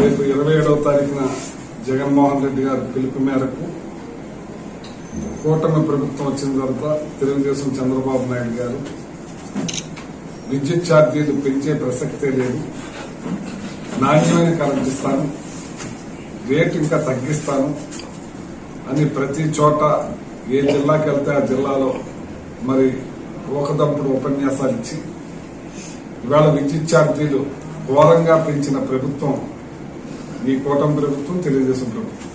రేపు ఇరవై ఏడవ తారీఖున జగన్మోహన్ రెడ్డి గారి పిలుపు మేరకు కూటమి ప్రభుత్వం వచ్చిన తర్వాత తెలుగుదేశం చంద్రబాబు నాయుడు గారు విద్యుత్ ఛార్జీలు పెంచే ప్రసక్తే లేదు. నాణ్యమైన కరెంట్ ఇస్తాను. రేటు ఇంకా తగ్గిస్తాను అని ప్రతి చోట ఏ జిల్లాకి వెళ్తే ఆ జిల్లాలో మరి ఒకదప్పుడు ఉపన్యాసాలు ఇచ్చి ఇవాళ విద్యుత్ ఛార్జీలు ఘోరంగా పెంచిన ప్రభుత్వం ఈ కూటమి ప్రభుత్వం తెలుగుదేశం ప్రభుత్వం.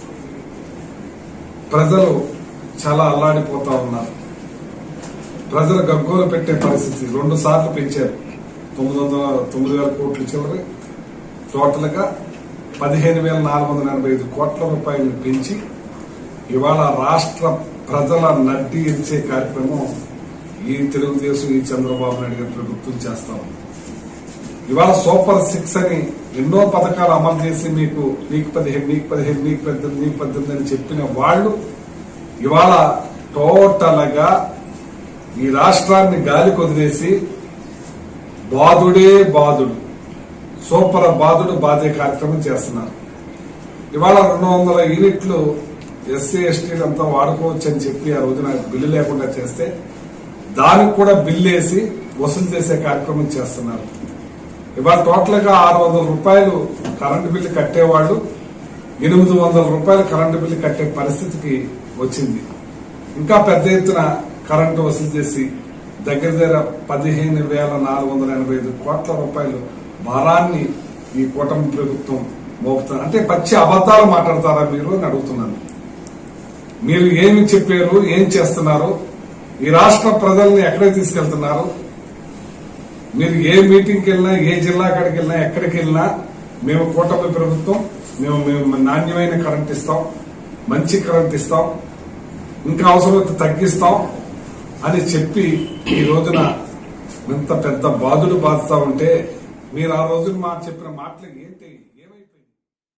ప్రజలు చాలా అల్లాడిపోతా ఉన్నారు. ప్రజలు గగ్గోలు పెట్టే పరిస్థితి రెండు సార్లు పెంచారు. తొమ్మిది వందల తొమ్మిది వేల కోట్లు చివరి టోటల్గా పదిహేను వేల నాలుగు వందల ఎనభై ఐదు కోట్ల రూపాయలు పెంచి ఇవాళ రాష్ట్ర ప్రజల నడ్డి ఇచ్చే కార్యక్రమం ఈ తెలుగుదేశం ఈ చంద్రబాబు నాయుడు గారి ప్రభుత్వం చేస్తా ఉంది. ఇవాళ సూపర్ సిక్స్ అని ఎన్నో పథకాలు అమలు చేసి మీకు నీకు పదిహేను నీకు పదిహేను నీకు పద్దెనిమిది నీకు పద్దెనిమిది అని చెప్పిన వాళ్ళు ఇవాళ టోటల్గా ఈ రాష్ట్రాన్ని గాలి కొదిలేసి బాధుడే బాధుడు సూపర్ బాధుడు బాధే కార్యక్రమం చేస్తున్నారు. ఇవాళ రెండు వందల యూనిట్లు ఎస్సీ ఎస్టీలు అంతా వాడుకోవచ్చు అని చెప్పి ఆ రోజున బిల్లు లేకుండా చేస్తే దానికి కూడా బిల్లు వేసి వసూలు చేసే కార్యక్రమం చేస్తున్నారు. ఇవాళ టోటల్గా ఆరు వందల రూపాయలు కరెంటు బిల్లు కట్టేవాళ్ళు ఎనిమిది వందల రూపాయలు కరెంటు బిల్లు కట్టే పరిస్థితికి వచ్చింది. ఇంకా పెద్ద ఎత్తున కరెంటు వసూలు చేసి దగ్గర దగ్గర పదిహేను వేల నాలుగు వందల ఎనభై ఐదు కోట్ల రూపాయలు భారాన్ని ఈ కూటమి ప్రభుత్వం మోపుతారు. అంటే పచ్చి అబద్దాలు మాట్లాడతారా మీరు అని అడుగుతున్నాను. మీరు ఏమి చెప్పారు ఏం చేస్తున్నారు ఈ రాష్ట్ర ప్రజల్ని ఎక్కడికి తీసుకెళ్తున్నారు మీరు ఏ మీటింగ్కి వెళ్ళినా ఏ జిల్లా కాడికి వెళ్ళినా ఎక్కడికి వెళ్ళినా మేము కూటమి ప్రభుత్వం మేము మేము నాణ్యమైన కరెంట్ ఇస్తాం మంచి కరెంట్ ఇస్తాం ఇంకా అవసరమైతే తగ్గిస్తాం అని చెప్పి ఈ రోజున ఇంత పెద్ద బాధుడు బాధతా ఉంటే మీరు ఆ రోజున మా చెప్పిన మాటలు ఏంటి?